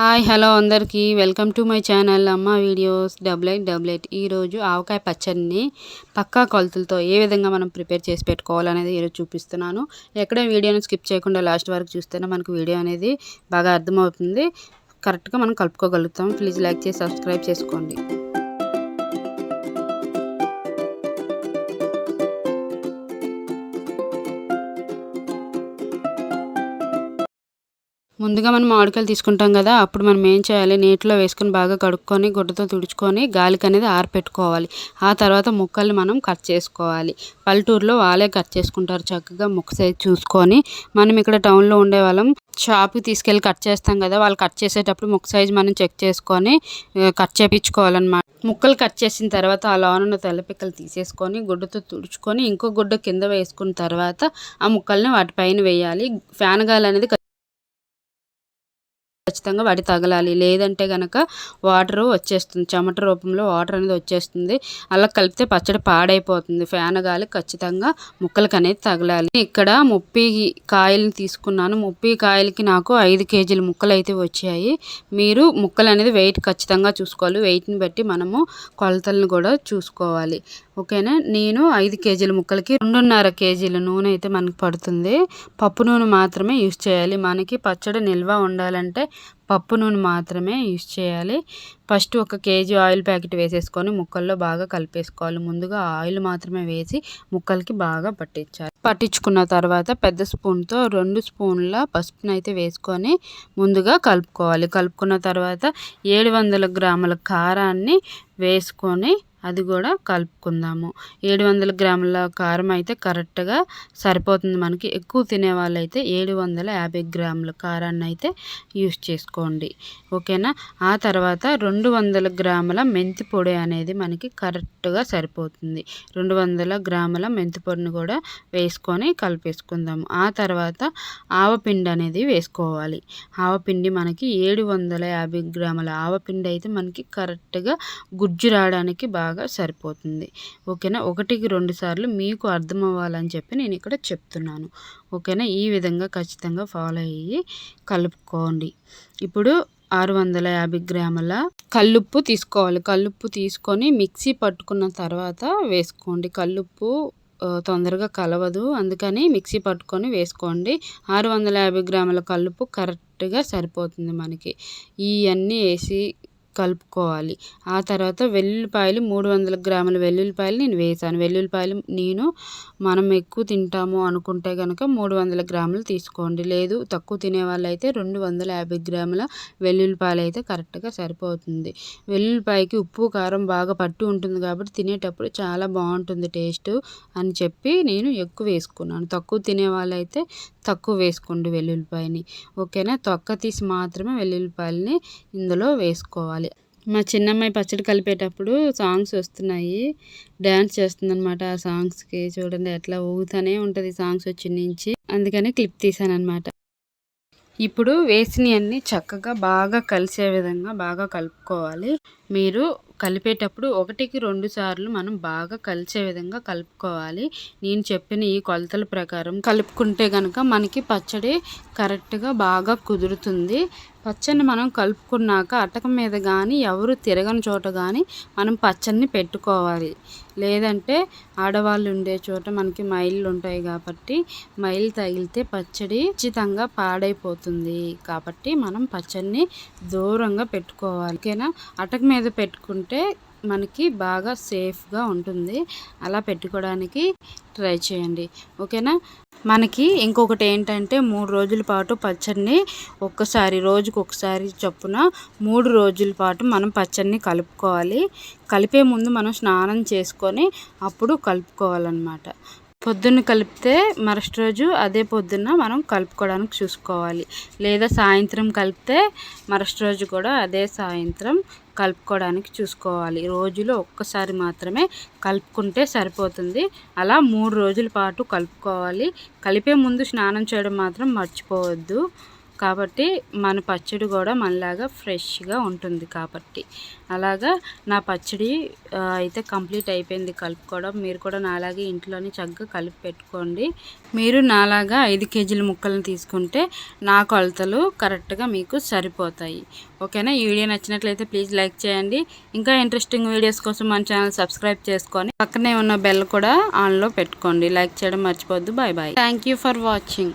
Hi hello అందరికీ. Welcome to my channel అమ్మ videos. Double eight double eight. ఈరోజు ఆవకాయ పచ్చడిని పక్కా కొలతలతో ఏ విధంగా మనం ప్రిపేర్ చేసి పెట్టుకోవాలనేది ఈరోజు చూపిస్తున్నాను. ఎక్కడ వీడియోని స్కిప్ చేయకుండా లాస్ట్ వరకు చూస్తేనే మనకు వీడియో అనేది బాగా అర్థమవుతుంది. కరెక్ట్గా మనం కలుపుకోగలుగుతాం. ప్లీజ్ లైక్ చేసి సబ్స్క్రైబ్ చేసుకోండి. ముందుగా మనం మామిడికాయలు తీసుకుంటాం కదా అప్పుడు మనం ఏం చేయాలి? నీటిలో వేసుకొని బాగా కడుక్కొని గుడ్డతో తుడుచుకొని గాలికి అనేది ఆరపెట్టుకోవాలి. ఆ తర్వాత ముక్కల్ని మనం కట్ చేసుకోవాలి. పల్లెటూరులో వాళ్ళే కట్ చేసుకుంటారు చక్కగా ముక్క సైజ్ చూసుకొని. మనం ఇక్కడ టౌన్లో ఉండే వాళ్ళం షాప్కి తీసుకెళ్ళి కట్ చేస్తాం కదా వాళ్ళు కట్ చేసేటప్పుడు ముక్క సైజ్ మనం చెక్ చేసుకొని కట్ చేయించుకోవాలన్నమాట ముక్కలు కట్ చేసిన తర్వాత ఆ లోనున్న తెల్లపిక్కలు తీసేసుకొని గుడ్డతో తుడుచుకొని ఇంకో గుడ్డ కింద వేసుకున్న తర్వాత ఆ ముక్కల్ని వాటిపైన వేయాలి. ఫ్యాన్ గాలి అనేది ఖచ్చితంగా వాటి తగలాలి. లేదంటే కనుక వాటర్ వచ్చేస్తుంది. చెమట రూపంలో వాటర్ అనేది వచ్చేస్తుంది. అలా కలిపితే పచ్చడి పాడైపోతుంది. ఫ్యాన్ గాలి ఖచ్చితంగా ముక్కలకి అనేది తగలాలి. ఇక్కడ ముప్పి కాయలు తీసుకున్నాను. ముప్పి కాయలకి నాకు ఐదు కేజీల ముక్కలు అయితే వచ్చాయి. మీరు ముక్కలు అనేది వెయిట్ ఖచ్చితంగా చూసుకోవాలి. వెయిట్ని బట్టి మనము కొలతలను కూడా చూసుకోవాలి. ఓకేనా? నేను ఐదు కేజీల ముక్కలకి రెండున్నర కేజీల నూనె అయితే మనకు పడుతుంది. పప్పు నూనె మాత్రమే యూస్ చేయాలి. మనకి పచ్చడి నిల్వ ఉండాలంటే పప్పు నూనె మాత్రమే యూస్ చేయాలి. ఫస్ట్ ఒక కేజీ ఆయిల్ ప్యాకెట్ వేసేసుకొని ముక్కల్లో బాగా కలిపేసుకోవాలి. ముందుగా ఆయిల్ మాత్రమే వేసి ముక్కలకి బాగా పట్టించాలి. పట్టించుకున్న తర్వాత పెద్ద స్పూన్తో రెండు స్పూన్ల పసుపును అయితే వేసుకొని ముందుగా కలుపుకోవాలి. కలుపుకున్న తర్వాత ఏడు వందల గ్రాముల కారాన్ని వేసుకొని అది కూడా కలుపుకుందాము. ఏడు వందల గ్రాముల కారం అయితే కరెక్ట్గా సరిపోతుంది మనకి. ఎక్కువ తినే వాళ్ళైతే ఏడు వందల యాభై గ్రాముల కారాన్ని అయితే యూస్ చేసుకోండి ఓకేనా? ఆ తర్వాత రెండు వందల గ్రాముల మెంతి పొడి అనేది మనకి కరెక్ట్గా సరిపోతుంది. రెండు వందల గ్రాముల మెంతి పొడిని కూడా వేసుకొని కలిపేసుకుందాము. ఆ తర్వాత ఆవపిండి అనేది వేసుకోవాలి. ఆవపిండి మనకి ఏడు వందల యాభై గ్రాముల ఆవపిండి అయితే మనకి కరెక్ట్గా గుజ్జు రావడానికి బాగా బాగా సరిపోతుంది. ఓకేనా? ఒకటికి రెండు సార్లు మీకు అర్థం అవ్వాలని చెప్పి నేను ఇక్కడ చెప్తున్నాను. ఓకేనా? ఈ విధంగా ఖచ్చితంగా ఫాలో అయ్యి కలుపుకోండి. ఇప్పుడు ఆరు వందల యాభై గ్రాముల కల్లుప్పు తీసుకోవాలి. కల్లుప్పు తీసుకొని మిక్సీ పట్టుకున్న తర్వాత వేసుకోండి. కల్లుప్పు తొందరగా కలవదు. అందుకని మిక్సీ పట్టుకొని వేసుకోండి. ఆరు వందల యాభై గ్రాముల కల్లుపు కరెక్ట్గా సరిపోతుంది మనకి. ఇవన్నీ వేసి కలుపుకోవాలి. ఆ తర్వాత వెల్లుల్లిపాయలు మూడు వందల గ్రాముల వెల్లుల్లిపాయలు నేను వేసాను వెల్లుల్లిపాయలు నేను మనం ఎక్కువ తింటాము అనుకుంటే కనుక మూడు వందల గ్రాములు తీసుకోండి. లేదు తక్కువ తినే వాళ్ళైతే రెండు వందల యాభై గ్రాముల వెల్లుల్లిపాయలు అయితే కరెక్ట్గా సరిపోతుంది. వెల్లుల్లిపాయకి ఉప్పు కారం బాగా పట్టు ఉంటుంది కాబట్టి తినేటప్పుడు చాలా బాగుంటుంది టేస్ట్ అని చెప్పి నేను ఎక్కువ వేసుకున్నాను. తక్కువ తినే వాళ్ళైతే తక్కువ వేసుకోండి వెల్లుల్లిపాయని. ఓకేనా? తొక్క తీసి మాత్రమే వెల్లుల్లిపాయలని ఇందులో వేసుకోవాలి. మా చిన్నమ్మాయి పచ్చడి కలిపేటప్పుడు సాంగ్స్ వస్తున్నాయి. డ్యాన్స్ చేస్తుందనమాట ఆ సాంగ్స్కి. చూడండి ఎట్లా ఊగుతూనే ఉంటుంది సాంగ్స్ వచ్చి నుంచి. అందుకని క్లిప్ తీసాను ఇప్పుడు వేసినవన్నీ చక్కగా బాగా కలిసే విధంగా బాగా కలుపుకోవాలి. మీరు కలిపేటప్పుడు ఒకటికి రెండు సార్లు మనం బాగా కలిసే విధంగా కలుపుకోవాలి. నేను చెప్పిన ఈ కొలతల ప్రకారం కలుపుకుంటే కనుక మనకి పచ్చడి కరెక్ట్గా బాగా కుదురుతుంది. పచ్చడిని మనం కలుపుకున్నాక అటక మీద కానీ ఎవరు తిరగని చోట కానీ మనం పచ్చడిని పెట్టుకోవాలి. లేదంటే ఆడవాళ్ళు ఉండే చోట మనకి మైళ్ళు ఉంటాయి కాబట్టి మైలు తగిలితే పచ్చడి ఖచ్చితంగా పాడైపోతుంది. కాబట్టి మనం పచ్చడిని దూరంగా పెట్టుకోవాలి. ఓకేనా? అటక మీద పెట్టుకుంటే మనకి బాగా సేఫ్గా ఉంటుంది. అలా పెట్టుకోవడానికి ట్రై చేయండి. ఓకేనా? మనకి ఇంకొకటి ఏంటంటే మూడు రోజుల పాటు పచ్చడిని ఒక్కసారి రోజుకు ఒకసారి చొప్పున మూడు రోజుల పాటు మనం పచ్చడిని కలుపుకోవాలి. కలిపే ముందు మనం స్నానం చేసుకొని అప్పుడు కలుపుకోవాలన్నమాట. పొద్దున్న కలిపితే మరుసటి రోజు అదే పొద్దున్న మనం కలుపుకోవడానికి చూసుకోవాలి. లేదా సాయంత్రం కలిపితే మరుసటి రోజు కూడా అదే సాయంత్రం కలుపుకోవడానికి చూసుకోవాలి. రోజులో ఒక్కసారి మాత్రమే కలుపుకుంటే సరిపోతుంది. అలా మూడు రోజుల పాటు కలుపుకోవాలి. కలిపే ముందు స్నానం చేయడం మాత్రం మర్చిపోవద్దు. కాబట్టి మన పచ్చడి కూడా మనలాగా ఫ్రెష్గా ఉంటుంది కాబట్టి. అలాగా నా పచ్చడి అయితే కంప్లీట్ అయిపోయింది కలుపుకోవడం. మీరు కూడా నాలాగే ఇంట్లోనే చక్కగా కలిపి పెట్టుకోండి. మీరు నాలాగా ఐదు కేజీల ముక్కలను తీసుకుంటే నా కొలతలు కరెక్ట్గా మీకు సరిపోతాయి. ఓకేనా? ఈ వీడియో నచ్చినట్లయితే ప్లీజ్ లైక్ చేయండి. ఇంకా ఇంట్రెస్టింగ్ వీడియోస్ కోసం మన ఛానల్ సబ్స్క్రైబ్ చేసుకొని పక్కనే ఉన్న బెల్ కూడా ఆన్లో పెట్టుకోండి. లైక్ చేయడం మర్చిపోద్దు bye bye thank you for watching.